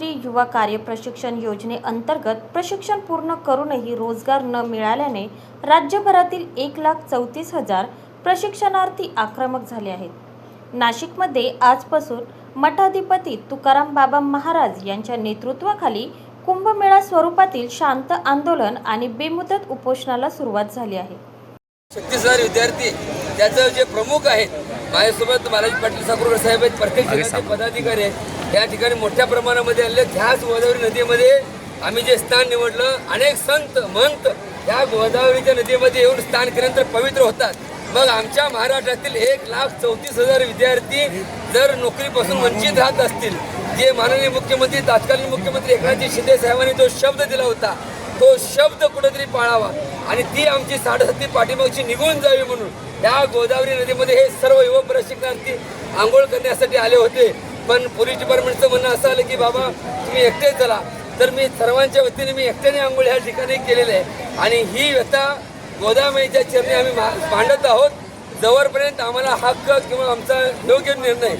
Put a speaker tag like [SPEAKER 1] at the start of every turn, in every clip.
[SPEAKER 1] मुख्यमंत्री युवा कार्य प्रशिक्षण योजनेअंतर्गत प्रशिक्षण पूर्ण करूनही रोजगार न मिळाल्याने राज्यभरातील एक लाख चौतीस हजार प्रशिक्षणार्थी आक्रमक झाले आहेत. नाशिकमध्ये आजपासून मठाधिपती तुकाराम बाबा महाराज यांच्या नेतृत्वाखाली कुंभमेळा स्वरूपातील शांत आंदोलन आणि बेमुदत उपोषणाला सुरुवात झाली आहे.
[SPEAKER 2] छत्तीस हजार विद्यार्थी त्याचं जे प्रमुख आहेत माझ्यासोबत बालाजी पाटील साकुरकर साहेब आहेत प्रत्येक जिल्ह्याचे पदाधिकारी आहेत. या ठिकाणी मोठ्या प्रमाणामध्ये आले ह्याच गोदावरी नदीमध्ये आम्ही जे स्थान निवडलं अनेक संत महंत या गोदावरीच्या नदीमध्ये येऊन स्थान केल्यानंतर पवित्र होतात. मग आमच्या महाराष्ट्रातील एक लाख चौतीस हजार विद्यार्थी जर नोकरीपासून वंचित राहत असतील जे माननीय मुख्यमंत्री तत्कालीन मुख्यमंत्री एकनाथजी शिंदे साहेबांनी जो शब्द दिला होता तो शब्द कुठेतरी पाळावा आणि ती आमची साडेसती पाठीमागची निघून जावी म्हणून या गोदावरी नदीमध्ये हे सर्व युवक प्रशिक्षणार्थी आंघोळ करण्यासाठी आले होते. पण पोलीस डिपार्टमेंटचं म्हणणं असं आलं की बाबा तुम्ही एकटे चला तर मी सर्वांच्या वतीने मी एकट्याने आंघोळ ह्या ठिकाणी केलेलं आहे. आणि ही व्यथा गोदामाईच्या चरणी आम्ही मांडत आहोत. जवळपर्यंत आम्हाला हक्क किंवा आमचा योग्य निर्णय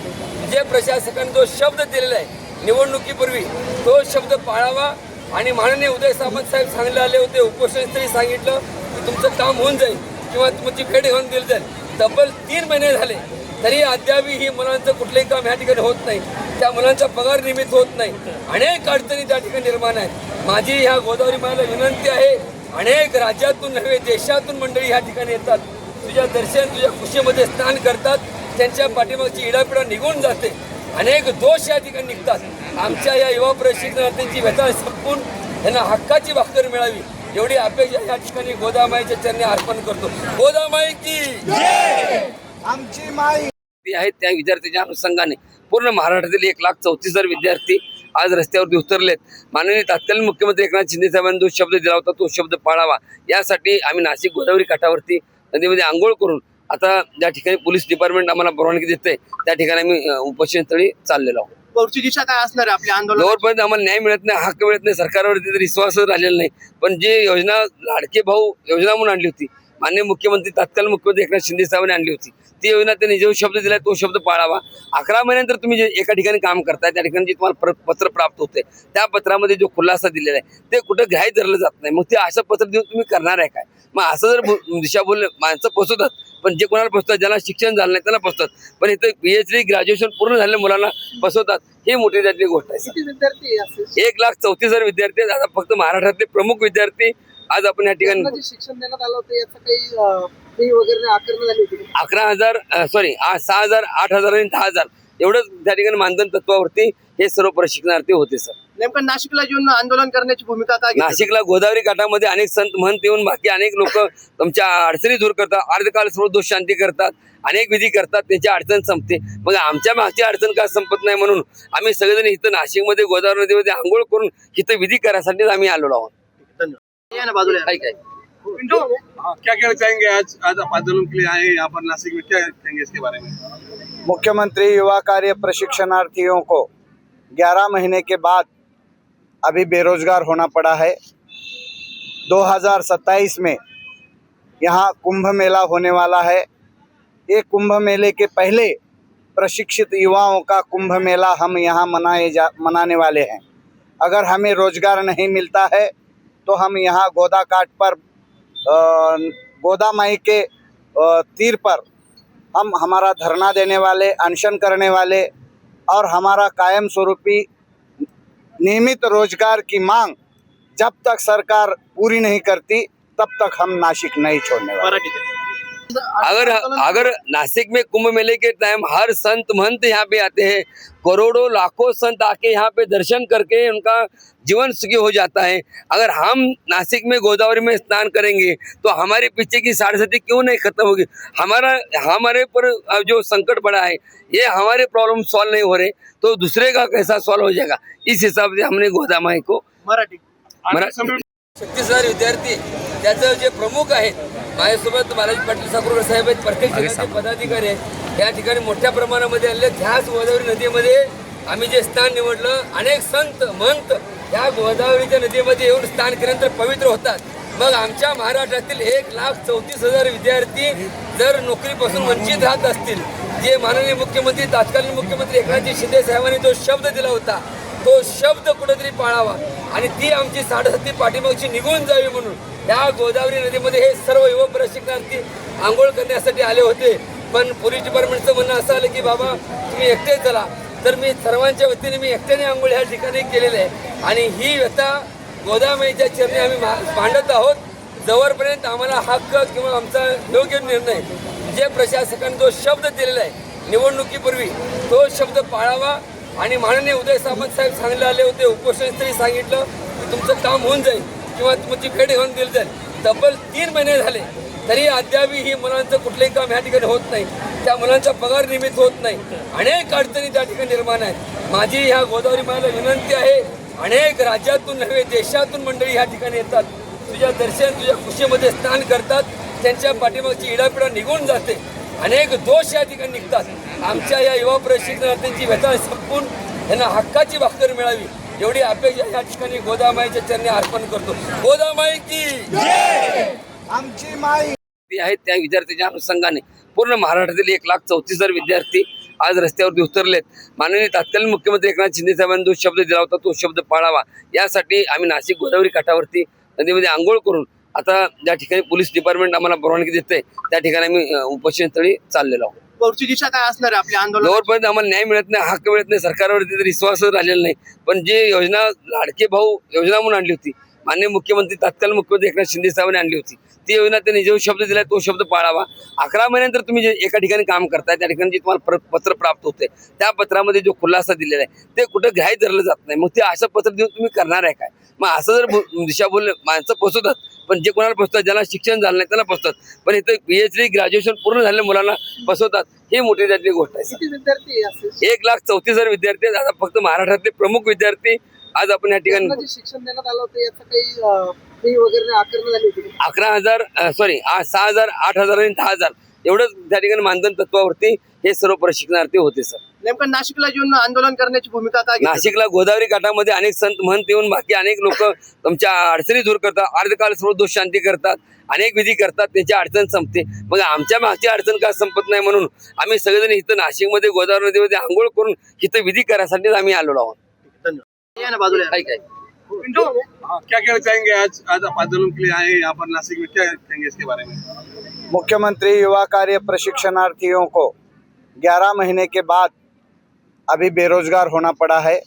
[SPEAKER 2] जे प्रशासकाने जो शब्द दिलेला आहे निवडणुकीपूर्वी तो शब्द पाळावा. आणि माननीय उदय सामंत साहेब सांगले आले होते उपोषणस्थळी सांगितलं की तुमचं काम होऊन जाईल किंवा तुमची भेट घेऊन दिली जाईल. तब्बल तीन महिने झाले. तरी अद्यापही ही मुलांचं कुठलंही काम ह्या ठिकाणी होत नाही. त्या मुलांचा पगार निमित्त होत नाही. अनेक अडचणी त्या ठिकाणी निर्माण आहेत. माझी ह्या गोदावरी मायाला विनंती आहे अनेक राज्यातून नव्हे देशातून मंडळी ह्या ठिकाणी येतात. तुझ्या दर्शन तुझ्या खुशीमध्ये स्नान करतात. त्यांच्या पाठीमागची इडापिडा निघून जाते. अनेक दोष या ठिकाणी निघतात. आमच्या या युवा प्रशिक्षणार्थींची व्यथा संपून त्यांना हक्काची भाकर मिळावी. एवढी अपेक्षा या ठिकाणी गोदामाईच्या चरणी अर्पण करतो. गोदामाई की
[SPEAKER 3] आमची माई
[SPEAKER 2] विद्यार्थी आहेत त्या विद्यार्थ्यांच्या अनुषंगाने. पूर्ण महाराष्ट्रातील एक लाख चौतीस हजार विद्यार्थी आज रस्त्यावरती उतरलेत. माननीय तत्कालीन मुख्यमंत्री एकनाथ शिंदे साहेबांनी जो शब्द दिला होता तो शब्द पाळावा. यासाठी आम्ही नाशिक गोदावरी काठावरती नदीमध्ये आंघोळ करून आता ज्या ठिकाणी पोलीस डिपार्टमेंट आम्हाला परवानगी देते त्या ठिकाणी आम्ही उपोषणस्थळी चाललेलो आहोत.
[SPEAKER 3] पुढची दिशा काय असणार आहे आपल्या आंदोलन
[SPEAKER 2] आम्हाला न्याय मिळत नाही हक्क मिळत नाही सरकारवरती तर विश्वासच राहिलेला नाही. पण जी योजना लाडके भाऊ योजना म्हणून आणली होती माननीय मुख्यमंत्री तत्कालीन मुख्यमंत्री एकनाथ शिंदे साहेबांनी आणली होती. ती योजना त्यांनी जो शब्द दिला तो शब्द पाळावा. अकरा महिन्यानंतर तुम्ही जे एका ठिकाणी काम करताय त्या ठिकाणी जे तुम्हाला पत्र प्राप्त होते त्या पत्रामध्ये जो खुलासा दिलेला आहे ते कुठं ग्राह्य धरलं जात नाही. मग ते असं पत्र देऊन तुम्ही करणार आहे काय? मग असं जर दिशाभूल माणसं पोचवतात पण जे कोणाला पोचतात ज्यांना शिक्षण झालं नाही त्यांना पोचतात पण इथं पी एच डी ग्रॅज्युएशन पूर्ण झालेल्या मुलांना बसवतात ही मोठी त्यातली गोष्ट आहे. एक लाख चौतीस हजार विद्यार्थी. आता फक्त महाराष्ट्रातले प्रमुख विद्यार्थी आज आपण या ठिकाणी
[SPEAKER 3] शिक्षण देण्यात आलं होतं याचं काही फी वगैरे आकरण झाली होती का?
[SPEAKER 2] अकरा हजार सॉरी सहा हजार आठ हजार आणि दहा हजार एवढंच त्या ठिकाणी मानधन तत्वावरती हे सर्व प्रशिक्षणार्थी होते सर
[SPEAKER 3] नेमकं नाशिकला येऊन आंदोलन करण्याची भूमिका आता.
[SPEAKER 2] नाशिकला गोदावरी काठामध्ये अनेक संत महंत येऊन बाकी अनेक लोक तुमच्या अडचणी दूर करतात अर्धकाल सर्व दोष शांती करतात अनेक विधी करतात त्यांची अडचण संपते मग आमच्या मागची अडचण का संपत नाही म्हणून आम्ही सगळेजण इथं नाशिकमध्ये गोदावरी नदीमध्ये आंघोळ करून इथं विधी करायसाठीच आम्ही आलेलो आहोत
[SPEAKER 3] या ना बाजूला या.
[SPEAKER 2] काय काय
[SPEAKER 4] हाँ, क्या कहना चाहेंगे आज? आज आप आंदोलन के लिए आए हैं यहाँ पर नासिक में क्या कहेंगे इसके बारे में?
[SPEAKER 5] मुख्यमंत्री युवा कार्य प्रशिक्षणार्थियों को 11 महीने के बाद अभी बेरोजगार होना पड़ा है। 2027 में यहाँ कुंभ मेला होने वाला है। ये कुंभ मेले के पहले प्रशिक्षित युवाओं का कुंभ मेला हम यहाँ मनाए जा मनाने वाले हैं। अगर हमें रोज़गार नहीं मिलता है तो हम यहाँ गोदा काट पर गोदा माई के तीर पर हम हमारा धरना देने वाले, अनशन करने वाले और हमारा कायम स्वरूपी नियमित रोज़गार की मांग जब तक सरकार पूरी नहीं करती, तब तक हम नासिक नहीं छोड़ने वाले.
[SPEAKER 2] अगर अगर नासिक में कुंभ मेले के टाइम हर संत महंत यहाँ पे आते हैं करोड़ों लाखों संत आके यहाँ पे दर्शन करके उनका जीवन सुखी हो जाता है। अगर हम नासिक में गोदावरी में स्नान करेंगे तो हमारे पीछे की साढ़े सती क्यों नहीं खत्म होगी? हमारा हमारे पर जो संकट बड़ा है ये हमारे प्रॉब्लम सॉल्व नहीं हो रहे तो दूसरे का कैसा सॉल्व हो जाएगा? इस हिसाब से हमने गोदामाई को
[SPEAKER 3] मराठी।
[SPEAKER 2] मरा-
[SPEAKER 4] आज समय
[SPEAKER 2] छत्तीस हज़ार विद्यार्थी त्याचं जे प्रमुख आहेत माझ्यासोबत बालाजी पाटील साकुरकर साहेब आहेत प्रत्येक जिल्ह्याचे पदाधिकारी आहेत. या ठिकाणी मोठ्या प्रमाणामध्ये आले ह्याच गोदावरी नदीमध्ये आम्ही जे स्थान निवडलं अनेक संत महंत या गोदावरीच्या नदीमध्ये येऊन स्नान केल्यानंतर पवित्र होतात. मग आमच्या महाराष्ट्रातील एक लाख चौतीस हजार विद्यार्थी जर नोकरीपासून वंचित राहत असतील जे माननीय मुख्यमंत्री तत्कालीन मुख्यमंत्री एकनाथजी शिंदे साहेबांनी जो शब्द दिला होता तो शब्द कुठेतरी पाळावा. आणि ती आमची साडेसती पाठीमागची निघून जावी म्हणून या गोदावरी नदीमध्ये हे सर्व युवक प्रशिक्षणार्थी आंघोळ करण्यासाठी आले होते. पण पोलीस डिपार्टमेंटचं म्हणणं असं आलं की बाबा तुम्ही एकटे चला. तर मी सर्वांच्या वतीने मी एकट्याने आंघोळ ह्या ठिकाणी केलेलं आहे. आणि ही व्यथा गोदामाईच्या चरणी आम्ही मांडत आहोत. जवळपर्यंत आम्हाला हक्क किंवा आमचा योग्य निर्णय जे प्रशासकाने जो शब्द दिलेला आहे निवडणुकीपूर्वी तो शब्द पाळावा. आणि माननीय उदय सामंत साहेब सांगले आले होते उपोषणस्थळी सांगितलं की तुमचं काम होऊन जाईल. किंवा तुमची भेट घेऊन दिली जाईल तब्बल तीन महिने झाले तरी अद्याप ही मुलांचं कुठलंही काम ह्या ठिकाणी होत नाही. त्या मुलांचा पगार निमित्त होत नाही. अनेक अडचणी त्या ठिकाणी निर्माण आहेत. माझी ह्या गोदावरी माला विनंती आहे अनेक राज्यातून नव्हे देशातून मंडळी ह्या ठिकाणी येतात. तुझ्या दर्शन तुझ्या खुशीमध्ये स्नान करतात. त्यांच्या पाठीमागची इडापिडा निघून जाते. अनेक दोष या ठिकाणी निघतात. आमच्या या युवा प्रशिक्षणार्थींची व्यथा संपून त्यांना हक्काची भाकर मिळावी. एवढी अपेक्षा या ठिकाणी गोदामाईच्या चरणी अर्पण करतो. गोदामाई की
[SPEAKER 5] आमची माई.
[SPEAKER 2] आहेत त्या विद्यार्थ्यांच्या अनुषंगाने. पूर्ण महाराष्ट्रातील एक लाख चौतीस हजार विद्यार्थी आज रस्त्यावरती उतरलेत. माननीय तत्कालीन मुख्यमंत्री एकनाथ शिंदे साहेबांनी जो शब्द दिला होता तो शब्द पाळावा. यासाठी आम्ही नाशिक गोदावरी काठावरती नदीमध्ये आंघोळ करून आता ज्या ठिकाणी पोलीस डिपार्टमेंट आम्हाला परवानगी देते त्या ठिकाणी आम्ही उपोषणस्थळी चाललेलो आहोत.
[SPEAKER 3] पुढची दिशा काय असणार आहे आपल्या आंदोलन
[SPEAKER 2] जोरपर्यंत आम्हाला न्याय मिळत नाही हक्क मिळत नाही सरकारवरती तर विश्वासच राहिलेला नाही. पण जे योजना लाडके भाऊ योजना म्हणून आणली होती माननीय मुख्यमंत्री तत्काल मुख्यमंत्री एकनाथ शिंदे साहेबांनी आणली होती ती योजना त्यांनी जो शब्द दिला तो शब्द पाळावा. अकरा महिन्यानंतर तुम्ही जे एका ठिकाणी काम करताय त्या ठिकाणी जे तुम्हाला पत्र प्राप्त होते त्या पत्रामध्ये जो खुलासा दिलेला आहे ते कुठं ग्राह्य धरलं जात नाही. मग ते असं पत्र देऊन तुम्ही करणार आहे काय? मग असं जर दिशा दिशाभूल माणसं पोचवतात पण जे कोणाला पोचतात ज्याला शिक्षण झालं नाही त्याला पोचतात पण इथं पी एच डी ग्रॅज्युएशन पूर्ण झालेल्या मुलांना बसवतात हे मोठी त्यातली गोष्ट आहे एक लाख चौतीस हजार विद्यार्थी आहेत. आता फक्त महाराष्ट्रातले प्रमुख विद्यार्थी आज आपण या ठिकाणी
[SPEAKER 3] शिक्षण देण्यात आलं होतं याचं काही फी वगैरे आकारण्यात आली होती का?
[SPEAKER 2] अकरा हजार सॉरी सहा हजार आठ हजार आणि दहा हजार एवढंच त्या ठिकाणी मानधन तत्वावरती हे सर्व प्रशिक्षणार्थी होते सर
[SPEAKER 3] नेमकं नाशिकला येऊन आंदोलन करण्याची भूमिका काय?
[SPEAKER 2] नाशिकला गोदावरी काठामध्ये अनेक संत महंत येऊन बाकी अनेक लोक तुमच्या अडचणी दूर करतात अर्धकाल सर्व दोष शांती करतात अनेक विधी करतात त्यांची अडचण संपते मग आमच्या मागची अडचण का संपत नाही म्हणून आम्ही सगळेजण इथं नाशिकमध्ये गोदावरी नदीमध्ये आंघोळ करून इथं विधी करायसाठी आम्ही आलेलो आहोत
[SPEAKER 3] धन्यवाद या ना बाजूला या.
[SPEAKER 2] काय काय
[SPEAKER 4] क्या कहना चाहेंगे आज? आज आप आंदोलन के लिए आए यहाँ पर नासिक में क्या कहेंगे इसके बारे में?
[SPEAKER 5] मुख्यमंत्री युवा कार्य प्रशिक्षणार्थियों को 11 महीने के बाद अभी बेरोजगार होना पड़ा है।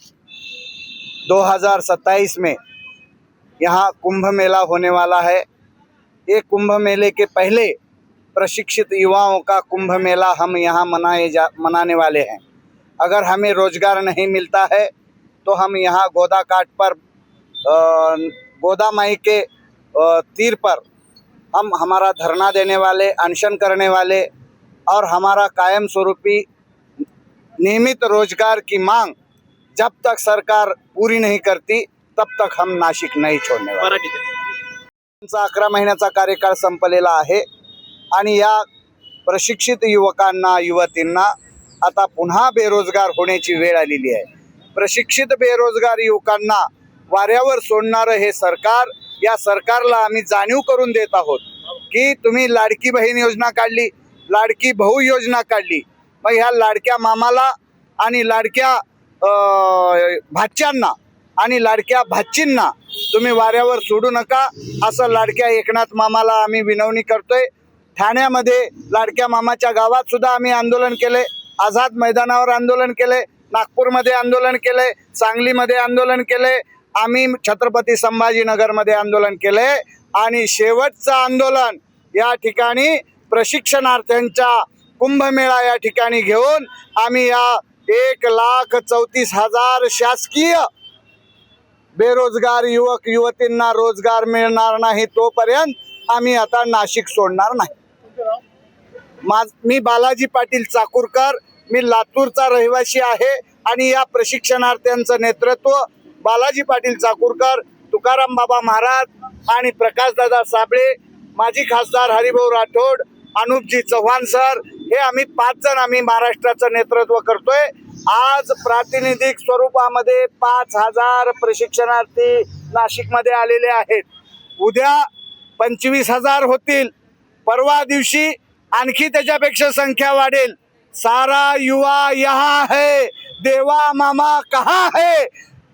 [SPEAKER 5] 2027 में यहाँ कुंभ मेला होने वाला है। ये कुंभ मेले के पहले प्रशिक्षित युवाओं का कुंभ मेला हम यहाँ मनाए जा मनाने वाले हैं। अगर हमें रोज़गार नहीं मिलता है तो हम यहाँ गोदा काट पर अ, गोदा माई के तीर पर हम हमारा धरना देने वाले अनशन करने वाले और हमारा कायम स्वरूपी नियमित रोजगार की मांग जब तक सरकार पूरी नहीं करती तब तक हम नाशिक नहीं छोड़ने वाले
[SPEAKER 3] मराठीत आहे.
[SPEAKER 5] त्यांचा अकरा महिन्याचा कार्यकाळ संपलेला आहे आणि या प्रशिक्षित युवकांना युवतींना आता पुन्हा बेरोजगार होण्याची वेळ आलेली आहे प्रशिक्षित बेरोजगार युवकांना वाऱ्यावर सोडणारं हे सरकार या सरकारला आम्ही जाणीव करून देत आहोत की तुम्ही लाडकी बहीण योजना काढली लाडकी भाऊ योजना काढली. मग ह्या लाडक्या मामाला आणि लाडक्या भाच्यांना आणि लाडक्या भाचींना तुम्ही वाऱ्यावर सोडू नका असं लाडक्या एकनाथ मामाला आम्ही विनवणी करतोय. ठाण्यामध्ये लाडक्या मामाच्या गावात सुद्धा आम्ही आंदोलन केले आझाद मैदानावर आंदोलन केले नागपूरमध्ये आंदोलन केले सांगलीमध्ये आंदोलन केले आम्ही छत्रपती संभाजीनगरमध्ये आंदोलन केले आणि शेवटचं आंदोलन या ठिकाणी प्रशिक्षणार्थ्यांच्या कुंभमेळा या ठिकाणी घेऊन आम्ही या एक लाख चौतीस हजार शासकीय बेरोजगार युवक युवतींना रोजगार मिळणार नाही तोपर्यंत आम्ही आता नाशिक सोडणार नाही. माझ मी बालाजी पाटील चाकूरकर मी लातूरचा रहिवासी आहे आणि या प्रशिक्षणार्थ्यांचं नेतृत्व बालाजी पाटील चाकूरकर तुकाराम बाबा महाराज आणि प्रकाशदादा साबळे माजी खासदार हरिभाऊ राठोड अनुपजी चव्हाण सर हे आम्ही पाच जण आम्ही महाराष्ट्राचं नेतृत्व करतोय. आज प्रातिनिधिक स्वरूपामध्ये पाच हजार प्रशिक्षणार्थी नाशिकमध्ये आलेले आहेत. उद्या पंचवीस हजार होतील. परवा दिवशी आणखी त्याच्यापेक्षा संख्या वाढेल. सारा युवा यहाँ है देवा मामा कहाँ है?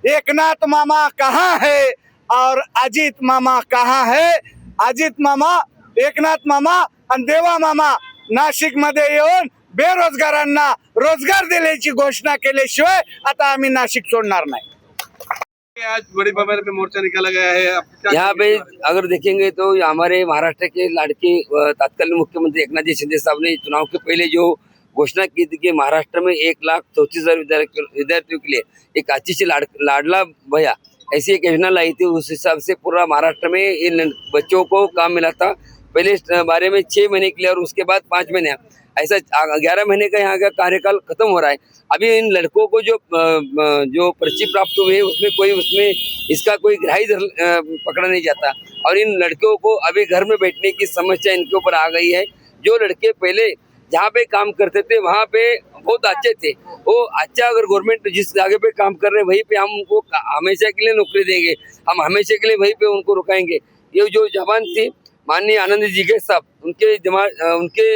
[SPEAKER 5] एकनाथ मामा कहाँ है? और अजित मामा कहाँ है? अजित मामा एकनाथ मामा आणि देवा मामा नाशिकमध्ये येऊन बेरोजगारांना रोजगार दिल्याची घोषणा केल्याशिवाय आता आम्ही नाशिक सोडणार नाही.
[SPEAKER 4] आज बड़ी पे मोर्चा निकाला गया है।
[SPEAKER 2] यहाँ पे? अगर देखेंगे तो हमारे महाराष्ट्र के लाड़के तत्कालीन मुख्यमंत्री एकनाथ जी शिंदे साहब ने चुनाव के पहले जो घोषणा की थी कि महाराष्ट्र में एक लाख चौतीस हज़ार विद्यार्थी विद्यार्थियों के लिए एक अच्छी सी लाड़ लाडला भैया। ऐसी एक योजना लाई थी, उस हिसाब से पूरा महाराष्ट्र में इन बच्चों को काम मिला था। पहले बारे में छः महीने के लिए और उसके बाद पाँच महीने। ऐसा ग्यारह महीने का यहाँ का कार्यकाल खत्म हो रहा है। अभी इन लड़कों को जो जो पर्ची प्राप्त हुई है, उसमें कोई, उसमें इसका कोई ग्राही पकड़ा नहीं जाता। और इन लड़कों को अभी घर में बैठने की समस्या इनके ऊपर आ गई है। जो लड़के पहले जहाँ पे काम करते थे, वहाँ पे बहुत अच्छे थे। वो अच्छा अगर गवर्नमेंट जिस जगह पे काम कर रहे हैं, वहीं पे हम उनको हमेशा के लिए नौकरी देंगे। हम हमेशा के लिए वहीं पे उनको रुकाएँगे। ये जो जवान थी, माननीय आनंद जी के साहब, उनके दिमाग उनके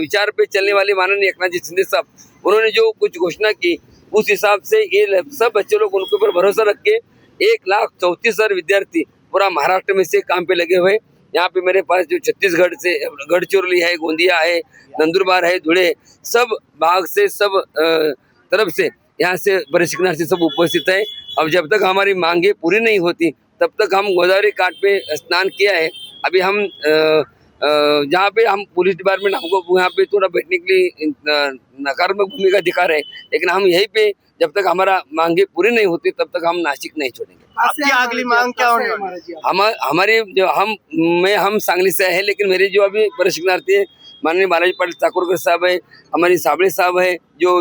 [SPEAKER 2] विचार पे चलने वाले माननीय एकनाथ जी शिंदे साहब, उन्होंने जो कुछ घोषणा की, उस हिसाब से ये सब बच्चे लोग उनके ऊपर भरोसा रख के एक लाख चौंतीस हज़ार विद्यार्थी पूरा महाराष्ट्र में से काम पे लगे हुए। यहाँ पे मेरे पास जो छत्तीसगढ़ से गढ़चिरौली है गोंदिया है नंदुरबार है धुले सब भाग से सब तरफ से यहाँ से प्रशिक्षणार्थी सब उपस्थित है। अब जब तक हमारी मांगे पूरी नहीं होती तब तक हम गोदावरी घाट पे स्नान किया है। अभी हम जहाँ पे हम पुलिस डिपार्टमेंट हमको यहाँ पे थोड़ा बैठने के लिए नकारात्मक भूमिका दिखा रहे हैं लेकिन हम यहीं पे जब तक हमारा मांगे पूरी नहीं होती तब तक हम नासिक नहीं छोड़ेंगे।
[SPEAKER 3] आपकी अगली मांग क्या होने वाली है?
[SPEAKER 2] हम हमारे जो हम मैं हम सांगली से है लेकिन मेरे जो अभी प्रशिक्षणार्थी है माननीय बालाजी पाटिल ठाकुरकर साहब है हमारी साबळे साहब है जो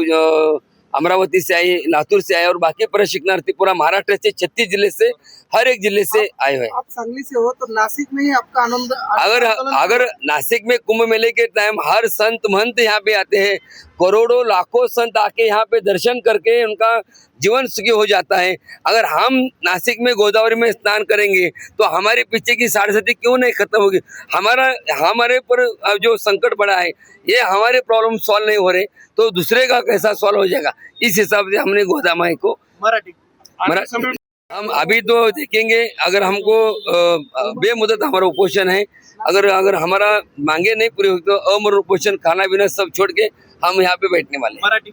[SPEAKER 2] अमरावती से आए लातूर से आए और बाकी प्रशिक्षणार्थी पूरा महाराष्ट्र से छत्तीस ज़िले से हर एक ज़िले से आए हुए
[SPEAKER 3] आप सांगली से हो तो नासिक में ही आपका आनंद
[SPEAKER 2] अगर अगर नासिक में कुंभ मेले के टाइम हर संत महंत यहाँ पे आते हैं करोड़ों लाखों संत आके यहाँ पे दर्शन करके उनका जीवन सुखी हो जाता है। अगर हम नासिक में गोदावरी में स्नान करेंगे तो हमारे पीछे की साढ़े सती क्यों नहीं खत्म होगी? हमारा हमारे पर जो संकट बड़ा है ये हमारे प्रॉब्लम सॉल्व नहीं हो रहे तो दूसरे का कैसा सॉल्व हो जाएगा? इस हिसाब से हमने गोदा माई को
[SPEAKER 3] मराठी।
[SPEAKER 2] मरा- हम अभी तो देखेंगे अगर हमको बेमुदत हमारा उपोषण है अगर अगर हमारा मांगे नहीं पूरी होगी तो अमर उपोषण खाना पीना सब छोड़ के हम यहाँ पे बैठने वाले हैं।
[SPEAKER 3] मराठी।